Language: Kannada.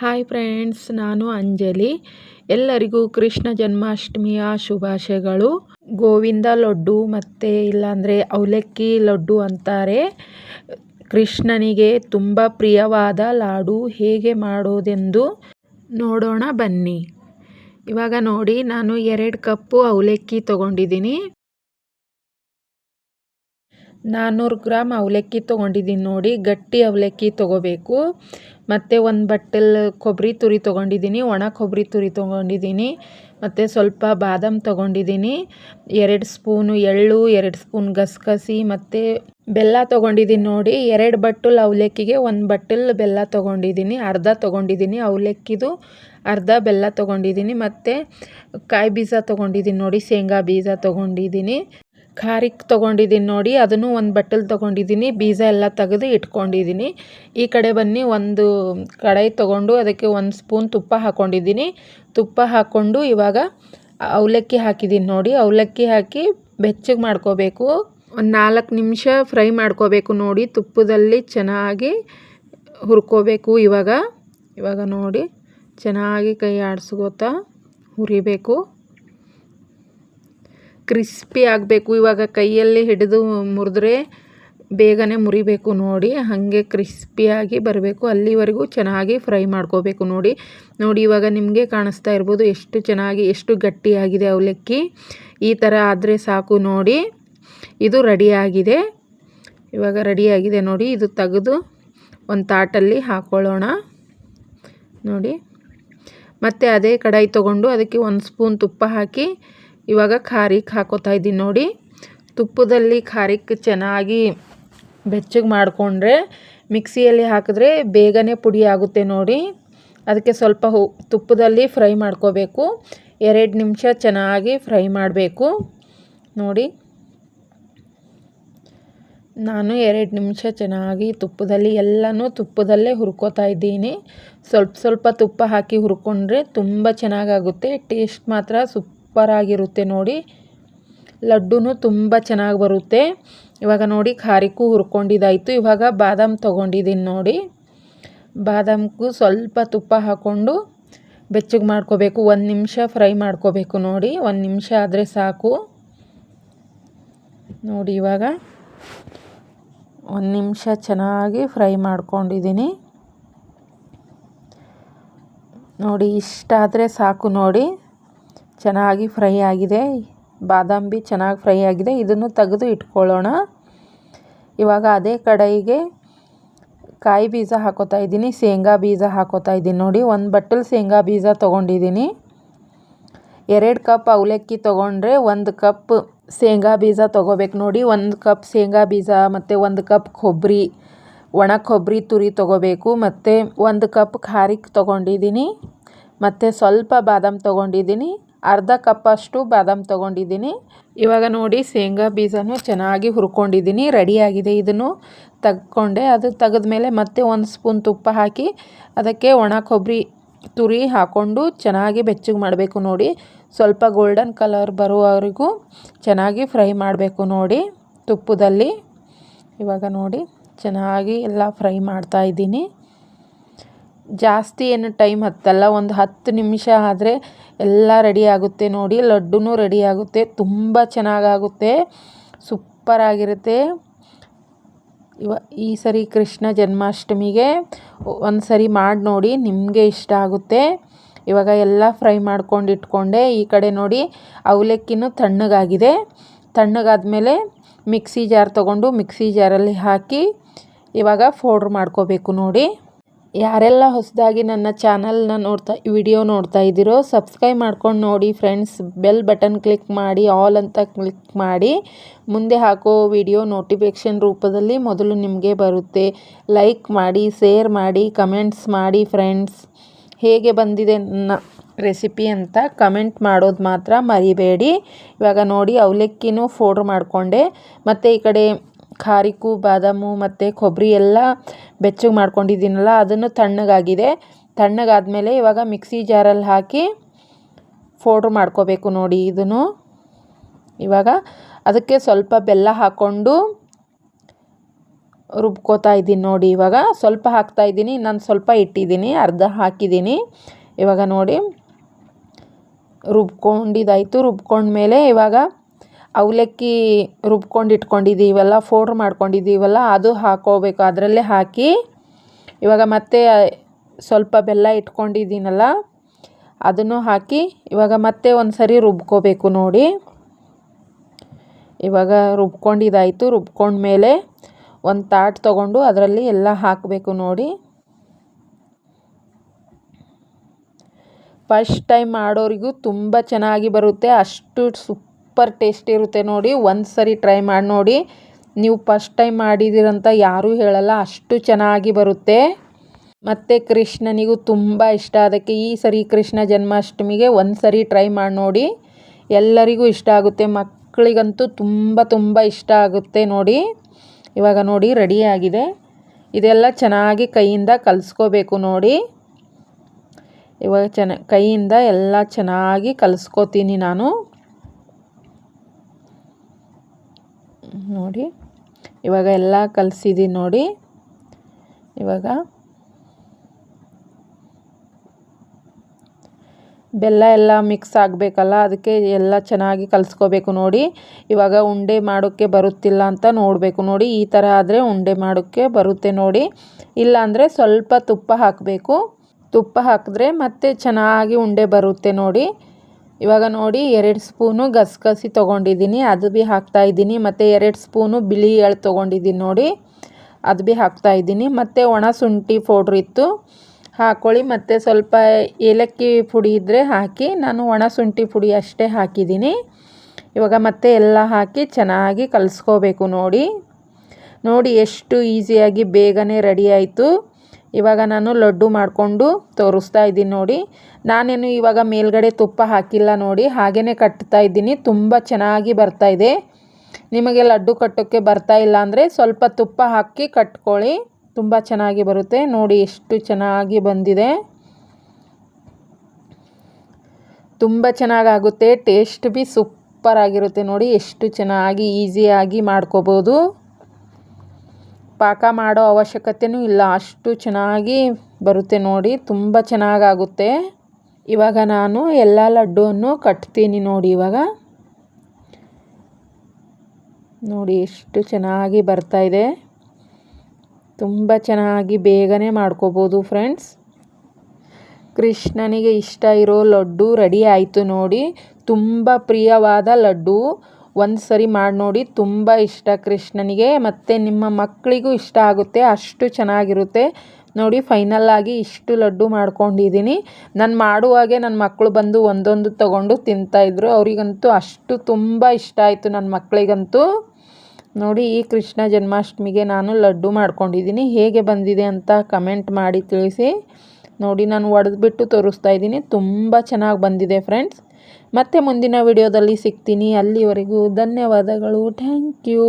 ಹಾಯ್ ಫ್ರೆಂಡ್ಸ್ ನಾನು ಅಂಜಲಿ. ಎಲ್ಲರಿಗೂ ಕೃಷ್ಣ ಜನ್ಮಾಷ್ಟಮಿಯ ಶುಭಾಶಯಗಳು. ಗೋವಿಂದ ಲಡ್ಡು ಮತ್ತು ಇಲ್ಲಾಂದರೆ ಅವಲಕ್ಕಿ ಲಡ್ಡು ಅಂತಾರೆ. ಕೃಷ್ಣನಿಗೆ ತುಂಬ ಪ್ರಿಯವಾದ ಲಾಡು ಹೇಗೆ ಮಾಡೋದೆಂದು ನೋಡೋಣ ಬನ್ನಿ. ಇವಾಗ ನೋಡಿ, ನಾನು ಎರಡು ಕಪ್ಪು ಅವಲಕ್ಕಿ ತೊಗೊಂಡಿದ್ದೀನಿ. ನಾನ್ನೂರು ಗ್ರಾಮ್ ಅವಲಕ್ಕಿ ತೊಗೊಂಡಿದ್ದೀನಿ ನೋಡಿ, ಗಟ್ಟಿ ಅವಲಕ್ಕಿ ತೊಗೋಬೇಕು. ಮತ್ತು ಒಂದು ಬಟ್ಟಲ್ ಕೊಬ್ಬರಿ ತುರಿ ತೊಗೊಂಡಿದ್ದೀನಿ ಒಣ ಕೊಬ್ಬರಿ ತುರಿ ತೊಗೊಂಡಿದ್ದೀನಿ ಮತ್ತು ಸ್ವಲ್ಪ ಬಾದಾಮ್ ತೊಗೊಂಡಿದ್ದೀನಿ ಎರಡು ಸ್ಪೂನು ಎಳ್ಳು, ಎರಡು ಸ್ಪೂನ್ ಗಸಗಸಿ, ಮತ್ತು ಬೆಲ್ಲ ತೊಗೊಂಡಿದ್ದೀನಿ ನೋಡಿ, ಎರಡು ಬಟ್ಟಲ್ ಅವಲಕ್ಕಿಗೆ ಒಂದು ಬಟ್ಟಲ್ ಬೆಲ್ಲ ತೊಗೊಂಡಿದ್ದೀನಿ ಅರ್ಧ ತೊಗೊಂಡಿದ್ದೀನಿ ಅವಲಕ್ಕಿದು, ಅರ್ಧ ಬೆಲ್ಲ ತೊಗೊಂಡಿದ್ದೀನಿ ಮತ್ತು ಕಾಯಿ ಬೀಜ ತೊಗೊಂಡಿದ್ದೀನಿ ನೋಡಿ, ಶೇಂಗಾ ಬೀಜ ತೊಗೊಂಡಿದ್ದೀನಿ ಖಾರಕ್ಕೆ ತೊಗೊಂಡಿದ್ದೀನಿ ನೋಡಿ, ಅದನ್ನು ಒಂದು ಬಟ್ಟಲ್ ತೊಗೊಂಡಿದ್ದೀನಿ ಬೀಜ ಎಲ್ಲ ತೆಗೆದು ಇಟ್ಕೊಂಡಿದ್ದೀನಿ ಈ ಕಡೆ ಬನ್ನಿ, ಒಂದು ಕಡಾಯಿ ತೊಗೊಂಡು ಅದಕ್ಕೆ ಒಂದು ಸ್ಪೂನ್ ತುಪ್ಪ ಹಾಕ್ಕೊಂಡಿದ್ದೀನಿ ತುಪ್ಪ ಹಾಕ್ಕೊಂಡು ಇವಾಗ ಅವಲಕ್ಕಿ ಹಾಕಿದ್ದೀನಿ ನೋಡಿ, ಅವಲಕ್ಕಿ ಹಾಕಿ ಬೆಚ್ಚಗೆ ಮಾಡ್ಕೋಬೇಕು. ಒಂದು ನಾಲ್ಕು ನಿಮಿಷ ಫ್ರೈ ಮಾಡ್ಕೋಬೇಕು ನೋಡಿ, ತುಪ್ಪದಲ್ಲಿ ಚೆನ್ನಾಗಿ ಹುರ್ಕೋಬೇಕು ಇವಾಗ. ಇವಾಗ ನೋಡಿ, ಚೆನ್ನಾಗಿ ಕೈ ಆಡಿಸ್ಕೋತಾ ಹುರಿಬೇಕು. ಕ್ರಿಸ್ಪಿ ಆಗಬೇಕು. ಇವಾಗ ಕೈಯಲ್ಲಿ ಹಿಡಿದು ಮುರಿದ್ರೆ ಬೇಗನೆ ಮುರಿಬೇಕು ನೋಡಿ. ಹಾಗೆ ಕ್ರಿಸ್ಪಿಯಾಗಿ ಬರಬೇಕು. ಅಲ್ಲಿವರೆಗೂ ಚೆನ್ನಾಗಿ ಫ್ರೈ ಮಾಡ್ಕೋಬೇಕು ನೋಡಿ. ನೋಡಿ, ಇವಾಗ ನಿಮಗೆ ಕಾಣಿಸ್ತಾ ಇರ್ಬೋದು ಎಷ್ಟು ಚೆನ್ನಾಗಿ, ಎಷ್ಟು ಗಟ್ಟಿಯಾಗಿದೆ ಅವಲಕ್ಕಿ. ಈ ಥರ ಆದರೆ ಸಾಕು ನೋಡಿ. ಇದು ರೆಡಿಯಾಗಿದೆ ಇವಾಗ ರೆಡಿಯಾಗಿದೆ ನೋಡಿ. ಇದು ತೆಗೆದು ಒಂದು ತಾಟಲ್ಲಿ ಹಾಕ್ಕೊಳ್ಳೋಣ ನೋಡಿ. ಮತ್ತು ಅದೇ ಕಡಾಯಿ ತೊಗೊಂಡು ಅದಕ್ಕೆ ಒಂದು ಸ್ಪೂನ್ ತುಪ್ಪ ಹಾಕಿ ಇವಾಗ ಖಾರಕ್ಕೆ ಹಾಕೋತಾ ಇದ್ದೀನಿ ನೋಡಿ. ತುಪ್ಪದಲ್ಲಿ ಖಾರಕ್ಕೆ ಚೆನ್ನಾಗಿ ಬೆಚ್ಚಗೆ ಮಾಡಿಕೊಂಡ್ರೆ ಮಿಕ್ಸಿಯಲ್ಲಿ ಹಾಕಿದ್ರೆ ಬೇಗನೆ ಪುಡಿ ಆಗುತ್ತೆ ನೋಡಿ. ಅದಕ್ಕೆ ಸ್ವಲ್ಪ ಹು, ತುಪ್ಪದಲ್ಲಿ ಫ್ರೈ ಮಾಡ್ಕೋಬೇಕು. ಎರಡು ನಿಮಿಷ ಚೆನ್ನಾಗಿ ಫ್ರೈ ಮಾಡಬೇಕು. ನೋಡಿ. ನಾನು ಎರಡು ನಿಮಿಷ ಚೆನ್ನಾಗಿ ತುಪ್ಪದಲ್ಲಿ ಎಲ್ಲನೂ ತುಪ್ಪದಲ್ಲೇ ಹುರ್ಕೋತಾ ಇದ್ದೀನಿ. ಸ್ವಲ್ಪ ಸ್ವಲ್ಪ ತುಪ್ಪ ಹಾಕಿ ಹುರ್ಕೊಂಡ್ರೆ ತುಂಬ ಚೆನ್ನಾಗಾಗುತ್ತೆ. ಟೇಸ್ಟ್ ಮಾತ್ರ ಸೂಪರಾಗಿರುತ್ತೆ ನೋಡಿ. ಲಡ್ಡು ತುಂಬ ಚೆನ್ನಾಗಿ ಬರುತ್ತೆ. ಇವಾಗ ನೋಡಿ ಖಾರಕ್ಕೂ ಹುರ್ಕೊಂಡಿದ್ದಾಯಿತು ಇವಾಗ ಬಾದಾಮ್ ತೊಗೊಂಡಿದ್ದೀನಿ ನೋಡಿ. ಬಾದಾಮ್ಗೂ ಸ್ವಲ್ಪ ತುಪ್ಪ ಹಾಕ್ಕೊಂಡು ಬೆಚ್ಚಗೆ ಮಾಡ್ಕೋಬೇಕು. ಒಂದು ನಿಮಿಷ ಫ್ರೈ ಮಾಡ್ಕೋಬೇಕು ನೋಡಿ. ಒಂದು ನಿಮಿಷ ಆದರೆ ಸಾಕು. ನೋಡಿ ಇವಾಗ ಒಂದು ನಿಮಿಷ ಚೆನ್ನಾಗಿ ಫ್ರೈ ಮಾಡ್ಕೊಂಡಿದ್ದೀನಿ ನೋಡಿ ಇಷ್ಟಾದರೆ ಸಾಕು ನೋಡಿ. ಚೆನ್ನಾಗಿ ಫ್ರೈ ಆಗಿದೆ. ಬಾದಾಮಿ ಚೆನ್ನಾಗಿ ಫ್ರೈ ಆಗಿದೆ. ಇದನ್ನು ತೆಗೆದು ಇಟ್ಕೊಳ್ಳೋಣ. ಇವಾಗ ಅದೇ ಕಡಾಯಿಗೆ ಕಾಯಿ ಬೀಜ ಹಾಕೋತಾ ಇದ್ದೀನಿ. ಶೇಂಗಾ ಬೀಜ ಹಾಕೋತಾ ಇದ್ದೀನಿ. ನೋಡಿ, ಒಂದು ಬಟ್ಟಲು ಶೇಂಗಾ ಬೀಜ ತೊಗೊಂಡಿದ್ದೀನಿ. ಎರಡು ಕಪ್ ಅವಲಕ್ಕಿ ತೊಗೊಂಡ್ರೆ ಒಂದು ಕಪ್ ಶೇಂಗಾ ಬೀಜ ತೊಗೋಬೇಕು. ನೋಡಿ, ಒಂದು ಕಪ್ ಶೇಂಗಾ ಬೀಜ ಮತ್ತು ಒಂದು ಕಪ್ ಕೊಬ್ಬರಿ, ಒಣ ಕೊಬ್ಬರಿ ತುರಿ ತೊಗೋಬೇಕು. ಮತ್ತು ಒಂದು ಕಪ್ ಖಾರಿಕ್ ತೊಗೊಂಡಿದ್ದೀನಿ. ಮತ್ತು ಸ್ವಲ್ಪ ಬಾದಾಮಿ ತೊಗೊಂಡಿದ್ದೀನಿ. ಅರ್ಧ ಕಪ್ಪಷ್ಟು ಬಾದಾಮ್ ತೊಗೊಂಡಿದ್ದೀನಿ. ಇವಾಗ ನೋಡಿ ಶೇಂಗಾ ಬೀಜನೂ ಚೆನ್ನಾಗಿ ಹುರ್ಕೊಂಡಿದ್ದೀನಿ. ರೆಡಿಯಾಗಿದೆ ಇದನ್ನು ತಗೊಂಡೆ ಅದು ತೆಗೆದ ಮೇಲೆ ಮತ್ತೆ ಒಂದು ಸ್ಪೂನ್ ತುಪ್ಪ ಹಾಕಿ ಅದಕ್ಕೆ ಒಣ ಕೊಬ್ಬರಿ ತುರಿ ಹಾಕ್ಕೊಂಡು ಚೆನ್ನಾಗಿ ಬೆಚ್ಚಗೆ ಮಾಡಬೇಕು ನೋಡಿ. ಸ್ವಲ್ಪ ಗೋಲ್ಡನ್ ಕಲರ್ ಬರುವವರೆಗೂ ಚೆನ್ನಾಗಿ ಫ್ರೈ ಮಾಡಬೇಕು ನೋಡಿ ತುಪ್ಪದಲ್ಲಿ. ಇವಾಗ ನೋಡಿ ಚೆನ್ನಾಗಿ ಎಲ್ಲ ಫ್ರೈ ಮಾಡ್ತಾ ಇದ್ದೀನಿ. ಜಾಸ್ತಿ ಏನು ಟೈಮ್ ಹತ್ತಲ್ಲ, ಒಂದು ಹತ್ತು ನಿಮಿಷ ಆದರೆ ಎಲ್ಲ ರೆಡಿ ಆಗುತ್ತೆ ನೋಡಿ ಲಡ್ಡು ರೆಡಿ ಆಗುತ್ತೆ, ತುಂಬ ಚೆನ್ನಾಗಾಗುತ್ತೆ, ಸೂಪರಾಗಿರುತ್ತೆ. ಇವ, ಈ ಸರಿ ಕೃಷ್ಣ ಜನ್ಮಾಷ್ಟಮಿಗೆ ಒಂದು ಸರಿ ಮಾಡಿ ನೋಡಿ, ನಿಮಗೆ ಇಷ್ಟ ಆಗುತ್ತೆ. ಇವಾಗ ಎಲ್ಲ ಫ್ರೈ ಮಾಡ್ಕೊಂಡು ಇಟ್ಕೊಂಡೆ, ಈ ಕಡೆ ನೋಡಿ ಅವಲಕ್ಕಿನೂ ತಣ್ಣಗಾಗಿದೆ. ತಣ್ಣಗಾದ್ಮೇಲೆ ಮಿಕ್ಸಿ ಜಾರ್ ತೊಗೊಂಡು ಮಿಕ್ಸಿ ಜಾರಲ್ಲಿ ಹಾಕಿ ಇವಾಗ ಫೌಡ್ರ್ ಮಾಡ್ಕೋಬೇಕು ನೋಡಿ. ಯಾರೆಲ್ಲ ಹೊಸದಾಗಿ ನನ್ನ ಚಾನಲ್ನ ನೋಡ್ತಾ ವಿಡಿಯೋ ನೋಡ್ತಾ ಇದ್ದೀರೋ ಸಬ್ಸ್ಕ್ರೈಬ್ ಮಾಡ್ಕೊಂಡು ನೋಡಿ ಫ್ರೆಂಡ್ಸ್ ಬೆಲ್ ಬಟನ್ ಕ್ಲಿಕ್ ಮಾಡಿ ಆಲ್ ಅಂತ ಕ್ಲಿಕ್ ಮಾಡಿ. ಮುಂದೆ ಹಾಕೋ ವಿಡಿಯೋ ನೋಟಿಫಿಕೇಷನ್ ರೂಪದಲ್ಲಿ ಮೊದಲು ನಿಮಗೆ ಬರುತ್ತೆ. ಲೈಕ್ ಮಾಡಿ ಶೇರ್ ಮಾಡಿ ಕಮೆಂಟ್ಸ್ ಮಾಡಿ ಫ್ರೆಂಡ್ಸ್ ಹೇಗೆ ಬಂದಿದೆ ನನ್ನ ರೆಸಿಪಿ ಅಂತ ಕಮೆಂಟ್ ಮಾಡೋದು ಮಾತ್ರ ಮರಿಬೇಡಿ. ಇವಾಗ ನೋಡಿ, ಅವಲಕ್ಕಿನೂ ಫೋಡ್ರ್ ಮಾಡಿಕೊಂಡೆ. ಮತ್ತು ಈ ಕಡೆ ಖಾರಿಕು, ಬಾದಾಮು ಮತ್ತು ಕೊಬ್ಬರಿ ಎಲ್ಲ ಬೆಚ್ಚಗೆ ಮಾಡ್ಕೊಂಡಿದ್ದೀನಲ್ಲ, ಅದನ್ನು ತಣ್ಣಗಾಗಿದೆ. ತಣ್ಣಗಾದಮೇಲೆ ಇವಾಗ ಮಿಕ್ಸಿ ಜಾರಲ್ಲಿ ಹಾಕಿ ಫೋಡ್ರ್ ಮಾಡ್ಕೋಬೇಕು ನೋಡಿ ಇದನ್ನು. ಇವಾಗ ಅದಕ್ಕೆ ಸ್ವಲ್ಪ ಬೆಲ್ಲ ಹಾಕ್ಕೊಂಡು ರುಬ್ಕೋತಾ ಇದ್ದೀನಿ ನೋಡಿ. ಇವಾಗ ಸ್ವಲ್ಪ ಹಾಕ್ತಾ ಇದ್ದೀನಿ ನಾನು ಸ್ವಲ್ಪ ಇಟ್ಟಿದ್ದೀನಿ, ಅರ್ಧ ಹಾಕಿದ್ದೀನಿ. ಇವಾಗ ನೋಡಿ, ರುಬ್ಕೊಂಡಿದ್ದಾಯಿತು. ರುಬ್ಕೊಂಡ್ಮೇಲೆ ಇವಾಗ ಅವಲಕ್ಕಿ ರುಬ್ಕೊಂಡು ಇಟ್ಕೊಂಡಿದ್ದೀವಲ್ಲ ಫೋಡ್ರ್ ಮಾಡ್ಕೊಂಡಿದ್ದೀವಲ್ಲ ಅದು ಹಾಕೋಬೇಕು. ಅದರಲ್ಲೇ ಹಾಕಿ ಇವಾಗ ಮತ್ತೆ ಸ್ವಲ್ಪ ಬೆಲ್ಲ ಇಟ್ಕೊಂಡಿದ್ದೀನಲ್ಲ, ಅದನ್ನು ಹಾಕಿ ಇವಾಗ ಮತ್ತೆ ಒಂದು ಸರಿ ರುಬ್ಕೋಬೇಕು ನೋಡಿ. ಇವಾಗ ರುಬ್ಕೊಂಡಿದ್ದಾಯಿತು, ರುಬ್ಕೊಂಡ್ಮೇಲೆ ಒಂದು ತಾಟ್ ತೊಗೊಂಡು ಅದರಲ್ಲಿ ಎಲ್ಲ ಹಾಕಬೇಕು ನೋಡಿ. ಫಸ್ಟ್ ಟೈಮ್ ಮಾಡೋರಿಗೂ ತುಂಬ ಚೆನ್ನಾಗಿ ಬರುತ್ತೆ, ಅಷ್ಟು ಸೂಪರ್ ಟೇಸ್ಟ್ ಇರುತ್ತೆ ನೋಡಿ, ಒಂದು ಸರಿ ಟ್ರೈ ಮಾಡಿ ನೋಡಿ. ನೀವು ಫಸ್ಟ್ ಟೈಮ್ ಮಾಡಿದಿರಂತ ಯಾರೂ ಹೇಳಲ್ಲ, ಅಷ್ಟು ಚೆನ್ನಾಗಿ ಬರುತ್ತೆ. ಮತ್ತು ಕೃಷ್ಣನಿಗೂ ತುಂಬ ಇಷ್ಟ, ಅದಕ್ಕೆ ಈ ಸರಿ ಕೃಷ್ಣ ಜನ್ಮಾಷ್ಟಮಿಗೆ ಒಂದು ಸರಿ ಟ್ರೈ ಮಾಡಿ ನೋಡಿ. ಎಲ್ಲರಿಗೂ ಇಷ್ಟ ಆಗುತ್ತೆ ಮಕ್ಕಳಿಗಂತೂ ತುಂಬ ತುಂಬ ಇಷ್ಟ ಆಗುತ್ತೆ ನೋಡಿ. ಇವಾಗ ನೋಡಿ ರೆಡಿಯಾಗಿದೆ ಇದೆಲ್ಲ ಚೆನ್ನಾಗಿ ಕೈಯಿಂದ ಕಲಿಸ್ಕೋಬೇಕು ನೋಡಿ. ಇವಾಗ ಚೆನ್ನ, ಕೈಯಿಂದ ಎಲ್ಲ ಚೆನ್ನಾಗಿ ಕಲಿಸ್ಕೋತೀನಿ ನಾನು. ನೋಡಿ. ಇವಾಗ ಎಲ್ಲ ಕಲಸಿದ್ದೀನಿ ನೋಡಿ. ಇವಾಗ ಬೆಲ್ಲ ಎಲ್ಲ ಮಿಕ್ಸ್ ಆಗಬೇಕಲ್ಲ, ಅದಕ್ಕೆ ಎಲ್ಲ ಚೆನ್ನಾಗಿ ಕಲಿಸ್ಕೋಬೇಕು ನೋಡಿ. ಇವಾಗ ಉಂಡೆ ಮಾಡೋಕ್ಕೆ ಬರುತ್ತಿಲ್ಲ ಅಂತ ನೋಡಬೇಕು ನೋಡಿ. ಈ ಥರ ಆದರೆ ಉಂಡೆ ಮಾಡೋಕ್ಕೆ ಬರುತ್ತೆ ನೋಡಿ. ಇಲ್ಲಾಂದರೆ ಸ್ವಲ್ಪ ತುಪ್ಪ ಹಾಕಬೇಕು. ತುಪ್ಪ ಹಾಕಿದ್ರೆ ಮತ್ತೆ ಚೆನ್ನಾಗಿ ಉಂಡೆ ಬರುತ್ತೆ ನೋಡಿ. ಇವಾಗ ನೋಡಿ ಎರಡು ಸ್ಪೂನು ಗಸಗಸಿ ತೊಗೊಂಡಿದ್ದೀನಿ, ಅದು ಭೀ ಹಾಕ್ತಾಯಿದ್ದೀನಿ ಮತ್ತು ಎರಡು ಸ್ಪೂನು ಬಿಳಿ ಎಳ್ಳು ತೊಗೊಂಡಿದ್ದೀನಿ ನೋಡಿ, ಅದು ಭೀ ಹಾಕ್ತಾಯಿದ್ದೀನಿ ಮತ್ತು ಒಣ ಶುಂಠಿ ಪೌಡ್ರ್ ಇತ್ತು ಹಾಕ್ಕೊಳ್ಳಿ ಮತ್ತು ಸ್ವಲ್ಪ ಏಲಕ್ಕಿ ಪುಡಿ ಇದ್ದರೆ ಹಾಕಿ, ನಾನು ಒಣ ಶುಂಠಿ ಪುಡಿ ಅಷ್ಟೇ ಹಾಕಿದ್ದೀನಿ. ಇವಾಗ ಮತ್ತೆ ಎಲ್ಲ ಹಾಕಿ ಚೆನ್ನಾಗಿ ಕಲಸ್ಕೋಬೇಕು ನೋಡಿ. ನೋಡಿ ಎಷ್ಟು ಈಸಿಯಾಗಿ ಬೇಗನೆ ರೆಡಿ ಆಯಿತು. ಇವಾಗ ನಾನು ಲಡ್ಡು ಮಾಡಿಕೊಂಡು ತೋರಿಸ್ತಾ ಇದ್ದೀನಿ ನೋಡಿ. ನಾನೇನು ಇವಾಗ ಮೇಲ್ಗಡೆ ತುಪ್ಪ ಹಾಕಿಲ್ಲ ನೋಡಿ. ಹಾಗೆಯೇ ಕಟ್ತಾ ಇದ್ದೀನಿ. ತುಂಬ ಚೆನ್ನಾಗಿ ಬರ್ತಾ ಇದೆ. ನಿಮಗೆ ಲಡ್ಡು ಕಟ್ಟೋಕ್ಕೆ ಬರ್ತಾ ಇಲ್ಲ ಅಂದರೆ ಸ್ವಲ್ಪ ತುಪ್ಪ ಹಾಕಿ ಕಟ್ಕೊಳ್ಳಿ. ತುಂಬ ಚೆನ್ನಾಗಿ ಬರುತ್ತೆ. ನೋಡಿ ಎಷ್ಟು ಚೆನ್ನಾಗಿ ಬಂದಿದೆ. ತುಂಬ ಚೆನ್ನಾಗಾಗುತ್ತೆ. ಟೇಸ್ಟ್ ಬಿ ಸೂಪರ್ ಆಗಿರುತ್ತೆ ನೋಡಿ. ಎಷ್ಟು ಚೆನ್ನಾಗಿ ಈಸಿಯಾಗಿ ಮಾಡ್ಕೋಬೋದು. ಪಾಕ ಮಾಡೋ ಅವಶ್ಯಕತೆಯೂ ಇಲ್ಲ. ಅಷ್ಟು ಚೆನ್ನಾಗಿ ಬರುತ್ತೆ ನೋಡಿ. ತುಂಬ ಚೆನ್ನಾಗಾಗುತ್ತೆ. ಇವಾಗ ನಾನು ಎಲ್ಲ ಲಡ್ಡುವನ್ನು ಕಟ್ತೀನಿ ನೋಡಿ ಇವಾಗ. ನೋಡಿ ಎಷ್ಟು ಚೆನ್ನಾಗಿ ಬರ್ತಾಯಿದೆ ತುಂಬ ಚೆನ್ನಾಗಿ ಬೇಗನೆ ಮಾಡ್ಕೋಬೋದು ಫ್ರೆಂಡ್ಸ್. ಕೃಷ್ಣನಿಗೆ ಇಷ್ಟ ಇರೋ ಲಡ್ಡು ರೆಡಿ ಆಯಿತು ನೋಡಿ. ತುಂಬ ಪ್ರಿಯವಾದ ಲಡ್ಡು. ಒಂದು ಸರಿ ಮಾಡಿ ನೋಡಿ, ತುಂಬ ಇಷ್ಟ ಕೃಷ್ಣನಿಗೆ. ಮತ್ತು ನಿಮ್ಮ ಮಕ್ಕಳಿಗೂ ಇಷ್ಟ ಆಗುತ್ತೆ, ಅಷ್ಟು ಚೆನ್ನಾಗಿರುತ್ತೆ. ನೋಡಿ ಫೈನಲ್ ಆಗಿ ಇಷ್ಟು ಲಡ್ಡು ಮಾಡ್ಕೊಂಡಿದ್ದೀನಿ. ನಾನು ಮಾಡುವಾಗೆ ನನ್ನ ಮಕ್ಕಳು ಬಂದು ಒಂದೊಂದು ತಗೊಂಡು ತಿಂತಾಯಿದ್ರು ಅವರಿಗಂತೂ ಅಷ್ಟು ತುಂಬ ಇಷ್ಟ ಆಯಿತು ನನ್ನ ಮಕ್ಕಳಿಗಂತೂ ನೋಡಿ, ಈ ಕೃಷ್ಣ ಜನ್ಮಾಷ್ಟಮಿಗೆ ನಾನು ಲಡ್ಡು ಮಾಡ್ಕೊಂಡಿದ್ದೀನಿ. ಹೇಗೆ ಬಂದಿದೆ ಅಂತ ಕಮೆಂಟ್ ಮಾಡಿ ತಿಳಿಸಿ. ನೋಡಿ, ನಾನು ಒಡೆದ್ಬಿಟ್ಟು ತೋರಿಸ್ತಾ ಇದ್ದೀನಿ. ತುಂಬ ಚೆನ್ನಾಗಿ ಬಂದಿದೆ ಫ್ರೆಂಡ್ಸ್ ಮತ್ತೆ ಮುಂದಿನ ವಿಡಿಯೋದಲ್ಲಿ ಸಿಗ್ತೀನಿ. ಅಲ್ಲಿವರೆಗೂ ಧನ್ಯವಾದಗಳು. Thank you